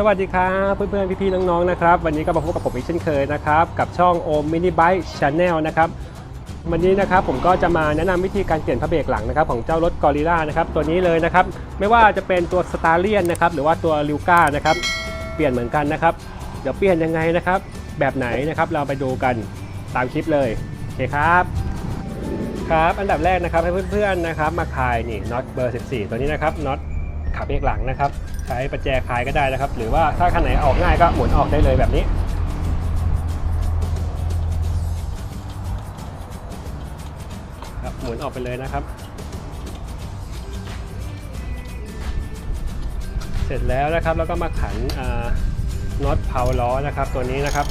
สวัสดีครับเพื่อนๆพี่ๆน้องๆนะครับ วันนี้ก็มาพบกับผมอีกเช่นเคยนะครับ กับช่องโอมมินิไบค์ชาแนลนะครับวันนี้นะครับผมก็จะมาแนะนำวิธีการเปลี่ยนพระเบรกหลังนะครับของเจ้ารถกอริล่านะครับตัวนี้เลยนะครับ ไม่ว่าจะเป็นตัวสตาร์เลียนนะครับหรือว่าตัวลิวก้านะครับเปลี่ยนเหมือนกันนะครับ เดี๋ยวเปลี่ยนยังไงนะครับ แบบไหนนะครับเราไปดูกันตามคลิปเลยโอเคครับครับ อันดับแรกนะครับให้เพื่อนๆนะครับ มาคลายนี่น็อตเบอร์ 14 ตัวนี้นะครับน็อต ขาเบรกหลังนะครับ ใช้ประแจคลายก็ได้นะครับ หรือว่าถ้าคันไหนออกง่ายก็หมุนออกได้เลยแบบนี้ ครับหมุนออกไปเลยนะครับ เสร็จแล้วนะครับแล้วก็มาขันน็อตเพาล้อนะครับ ตัวนี้นะครับ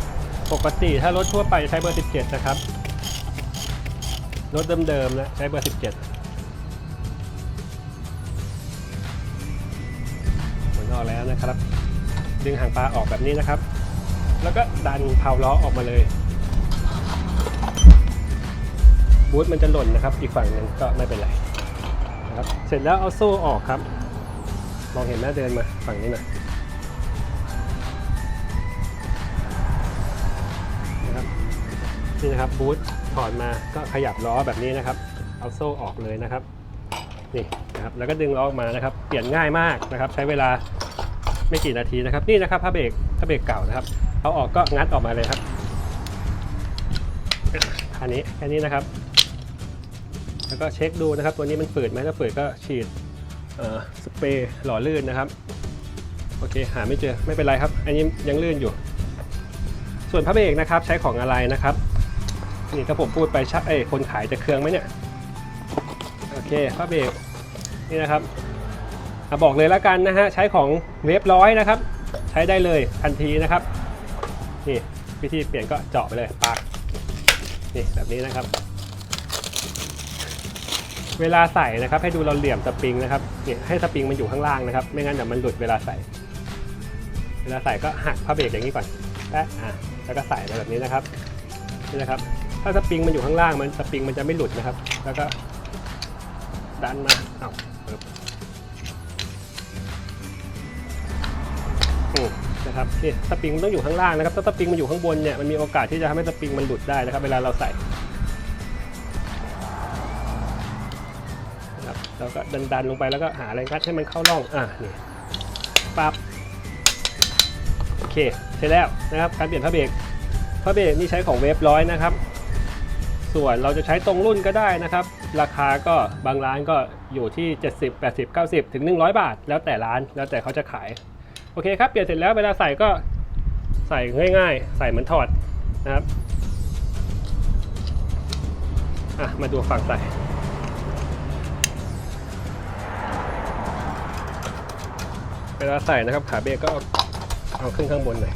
ปกติถ้ารถทั่วไปใช้เบอร์ 17 นะครับรถเดิมๆนะใช้เบอร์ 17 ออกแล้วนะครับ ดึงหางปลาออกแบบนี้นะครับ แล้วก็ดันเพาล้อออกมาเลยบูทมันจะหล่นนะครับ อีกฝั่งนึงก็ไม่เป็นไรนะครับเสร็จแล้วเอาโซ่ออกครับ มองเห็นหน้าเดินมาฝั่งนี้หน่อยนะครับนี่นะครับบูทถอดมาก็ขยับล้อแบบนี้นะครับ เอาโซ่ออกเลยนะครับนี่นะครับแล้วก็ดึงล้อออกมานะครับ เปลี่ยนง่ายมากนะครับ ใช้เวลา ไม่กี่นาทีนะครับ นี่นะครับผ้าเบรกผ้าเบรกเก่านะครับ เอาออกก็งัดออกมาเลยครับ อันนี้แค่นี้นะครับ แล้วก็เช็คดูนะครับ ตัวนี้มันฝืดไหมถ้าฝืดก็ฉีดสเปรย์หล่อลื่นนะครับ โอเค หาไม่เจอไม่เป็นไรครับ อันนี้ยังลื่นอยู่ ส่วนพระเบรกนะครับ ใช้ของอะไรนะครับนี่ถ้าผมพูดไปชักเอ้คนขายจะเครื่องไหมเนี่ย โอเคพระเบรกนี่นะครับ บอกเลยแล้วกันนะฮะใช้ของเวฟร้อยนะครับ ใช้ได้เลยทันทีนะครับนี่วิธีเปลี่ยนก็เจาะไปเลยปากนี่แบบนี้นะครับ เวลาใส่นะครับ ให้ดูเราเหลี่ยมสปริงนะครับเนี่ยให้สปริงมันอยู่ข้างล่างนะครับ ไม่งั้นเดี๋ยวมันหลุดเวลาใส่ เวลาใส่ก็หักผ้าเบรกอย่างนี้ก่อนแป๊ะอะแล้วก็ใส่มาแบบนี้นะครับนี่นะครับ ถ้าสปริงมันอยู่ข้างล่างมันสปริงมันจะไม่หลุดนะครับ แล้วก็ดันมาเอาปึ๊ นะครับนี่สปริงมันต้องอยู่ข้างล่างนะครับ ถ้าสปริงมันอยู่ข้างบนเนี่ยมันมีโอกาสที่จะทำให้สปริงมันหลุดได้นะครับ เวลาเราใส่นะครับแล้วก็ดันดันๆลงไปแล้วก็หาอะไรงัดให้มันเข้าร่องอะนี่ปั๊บโอเคเสร็จแล้วนะครับการเปลี่ยนผ้าเบรกผ้าเบรกนี่ใช้ของเวฟร้อยนะครับ ส่วนเราจะใช้ตรงรุ่นก็ได้นะครับ ราคาก็บางร้านก็อยู่ที่ 70 80 90 ถึง 100 บาท แล้วแต่ร้านแล้วแต่เขาจะขาย โอเคครับเปลี่ยนเสร็จแล้วเวลาใส่ก็ใส่ง่ายๆ ใส่เหมือนถอดนะครับอะมาดูฝั่งใส่เวลาใส่นะครับขาเบรกก็เอาเอาขึ้นข้างบนหน่อย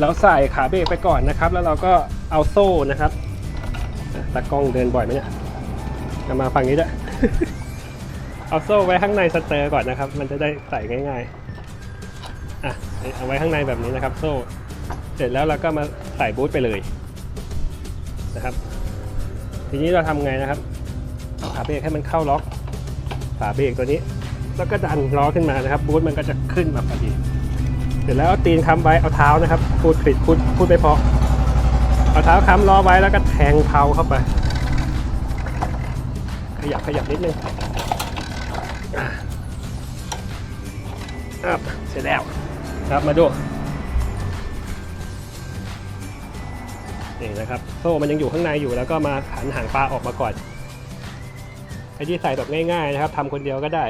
เราใส่ขาเบรกไปก่อนนะครับ แล้วเราก็เอาโซ่นะครับอะกล้องเดินบ่อยไหมเนี่ยมาฝั่งนี้ด้วย เอาโซ่ไว้ข้างในสเตอร์ก่อนนะครับ มันจะได้ใส่ง่ายๆอะเอาไว้ข้างในแบบนี้นะครับ โซ่ เสร็จแล้วเราก็มาใส่บูทไปเลยนะครับ ทีนี้เราทำไงนะครับเอาเบรกให้มันเข้าล็อกขาเบรกตัวนี้ แล้วก็ดันล้อขึ้นมานะครับ บูทมันก็จะขึ้นมาพอดีเสร็จแล้วเอาตีนค้ำไว้เอาเท้านะครับพูดผิดพูดพูดไม่พอเอาเท้าค้ำล้อไว้แล้วก็แทงเท้าเข้าไป ขยับขยับนิดนึงอะ ครับเสร็จแล้วครับมาดูนี่นะครับ โซ่มันยังอยู่ข้างในอยู่แล้วก็มาขันหางปลาออกมาก่อนไอ้ที่ใส่แบบง่ายๆนะครับทำคนเดียวก็ได้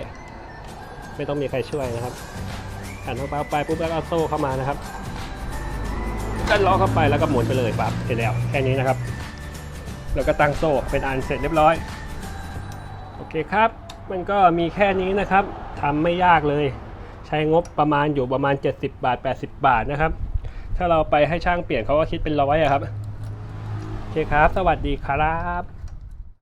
ไม่ต้องมีใครช่วยนะครับหันเข้าไปเอาไปปุ๊บแล้วเอาโซ่เข้ามานะครับดันล้อเข้าไปแล้วก็หมุนไปเลยปั๊บเสร็จแล้วแค่นี้นะครับ แล้วก็ตั้งโซ่เป็นอันเสร็จเรียบร้อย โอเคครับ มันก็มีแค่นี้นะครับทำไม่ยากเลย ใช้งบประมาณอยู่ประมาณ 70 บาท 80 บาทนะครับ ถ้าเราไปให้ช่างเปลี่ยนเขาก็คิดเป็นร้อยอะครับ โอเคครับ สวัสดีครับ